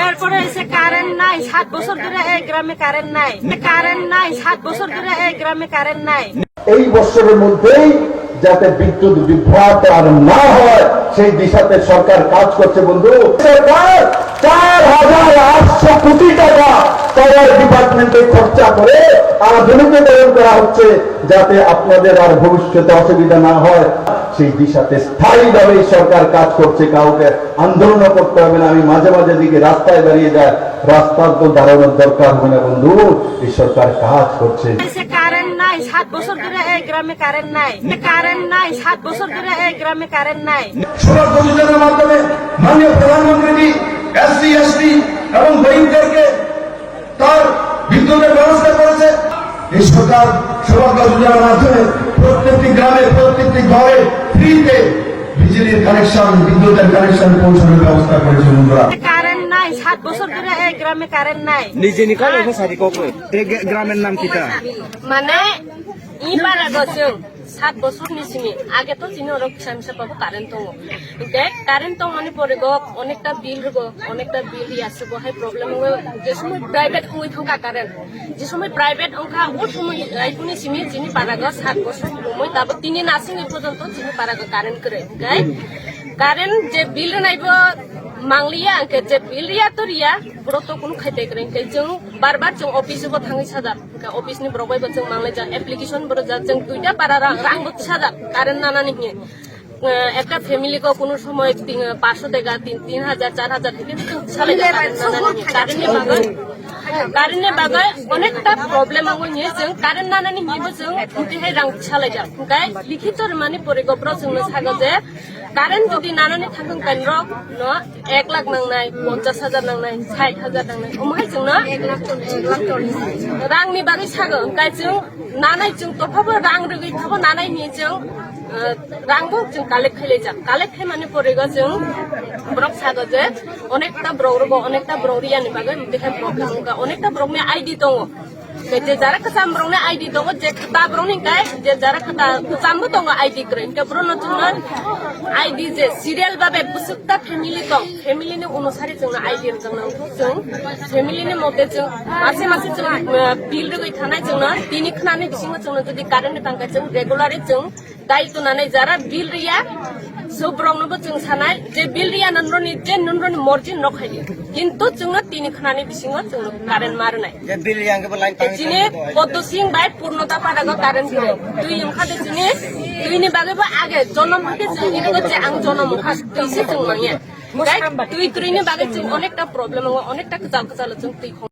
এরপরে এসে কারেন্ট নাই, সাত বছর ধরে এই গ্রামে কারেন্ট নাই। কারেন্ট নাই, সাত বছর ধরে এই গ্রামে কারেন্ট নাই। এই বছরের মধ্যেই যাতে বিদ্যুৎ বিভ্রাট আর না হয়, সেই দিশাতে সরকার কাজ করছে, বন্ধু। চার হাজার আটশো কোটি টাকা পাওয়ার ডিপার্টমেন্টে খরচা করে আধুনিকীকরণ করা হচ্ছে, যাতে আপনাদের আর ভবিষ্যতে অসুবিধা না হয়। সেই দিশাতে স্থায়ীভাবে সরকার কাজ করছে কাউকে আন্দোলন করতে হবে না। আমি মাঝে মাঝে দিকে রাস্তায় দাঁড়িয়ে যায় রাস্তার তো দাঁড়ানোর দরকার হবে না বন্ধু এই সরকার কাজ করছে। নাই সাত বছর ধরে এই গ্রামে কারেন্ট নাই। কারেন্ট নাই সাত বছর ধরে এই গ্রামে কারেন্ট নাই। সুলভ যোজনার মাধ্যমে মাননীয় প্রধানমন্ত্রী এসসি এসটি এবং গরিবদেরকে তার বিদ্যুতের ব্যবস্থা করেছে। এই সরকার সৌভাগ্য যোজনার মাধ্যমে প্রত্যেকটি গ্রামে প্রত্যেকটি ঘরে ফ্রিতে বিজলির কানেকশন বিদ্যুতের কানেকশন পৌঁছানোর ব্যবস্থা করেছে বন্ধুরা। নাই সাত বছর ধরে এই গ্রামে কারেন্ট নাই। নিজে নিকাল এখন সারি কবে গ্রামের নাম কিটা? মানে ই বারা গছং। সাত বছর নিছিনি আগে তো চিনি ওরা সামসা পাবো কারেন্ট তো দেখ কারেন্ট তো মানে পরে গো, অনেকটা বিল গো, অনেকটা বিল আসে গো হাই প্রবলেম যে সময় প্রাইভেট কই থাকা কারেন্ট যে সময় প্রাইভেট অঙ্কা ও সময় রাইকুনি সিমি চিনি পারা গ, সাত বছর সময়, তারপর তিনি নাসিনি পর্যন্ত, চিনি পারা গ কারেন্ট করে গাই কারেন্ট যে বিল নাইব মাংলিয়া আঙ্কে যে বিলিয়া তরিয়া ব্রত কোনো খাইতে গেলেন। যেন বারবার যেন অফিসেবো থাঙি সাজার অফিসনি ব্রবাইবো যেন মাংলাই যা অ্যাপ্লিকেশন বড় যা যেন দুইটা পারা রাঙ্গ সাজার কারেন্ট নানানি নিয়ে। একটা ফ্যামিলিকে কোনো সময় পাঁচশো টাকা, তিন তিন হাজার, চার হাজার থেকে চালাই যায় হ্যাঁ, কারেন্টে বাগায় অনেকটা প্রবলেম আঙো নিয়ে जों কারেন্ট না নানি নিব जों খুঁটিহাই রাং ছালাই যা গাই লিখিতর মানে পরিগপ্র जोंनो সাগো যে কারেন্ট যদি নানানি থাকুন কেন্দ্র ন এক লাখ নাংনাই পঞ্চাশ হাজার নাংনাই ষাট হাজার নাংনাই ওমাই जों না রাংনি বাগै সাগো गाय जों নানাই जों তফাবো রাং রগै থাবো নানাই নিয়ে जों রাংবো जों কালেক্ট খাইলে যা কালেক্ট খাই মানে পরিগ जों ব্রক সাগো যে অনেকটা ব্রক রব অনেকটা ব্রক রিয়ানি বাগै দেখাই ব্রক ga onika brong ne ID tongo ke je jara kesam brong ne ID tongo je kita brong ne kai je jara kita kesam bu tongo ID kre ke brong no tunan ID je serial babe busukta family tong family ne onusari jeng ID jeng na jeng family ne mote jeng mase mase jeng bill re goi thana jeng na tini khana ne bisinga jeng na jodi current tangka jeng regular jeng দায়িত্ব না যারা বিল রিয়া जोब्रंनोबो जों सानाय जे बिल्डिया नन्द्रनि जे नन्द्रनि मर्जि नखायो किन्तु जोङो तिनि खानानि बिसिङो जोङो कारेन्ट मारनाय जे बिल्डियाङबो लाइन टाइम जिने पद्म सिंह बाय पूर्णता पादागो कारेन्ट गिरे दुई हमखादे जिने दुईनि बागेबो आगे जन्म हके जों इनोगो जे आं जन्म हखा दुइसे जों मानिया दुई दुईनि बागे जों अनेकटा प्रब्लेम अनेकटा गोजाल गोजाल जों दुई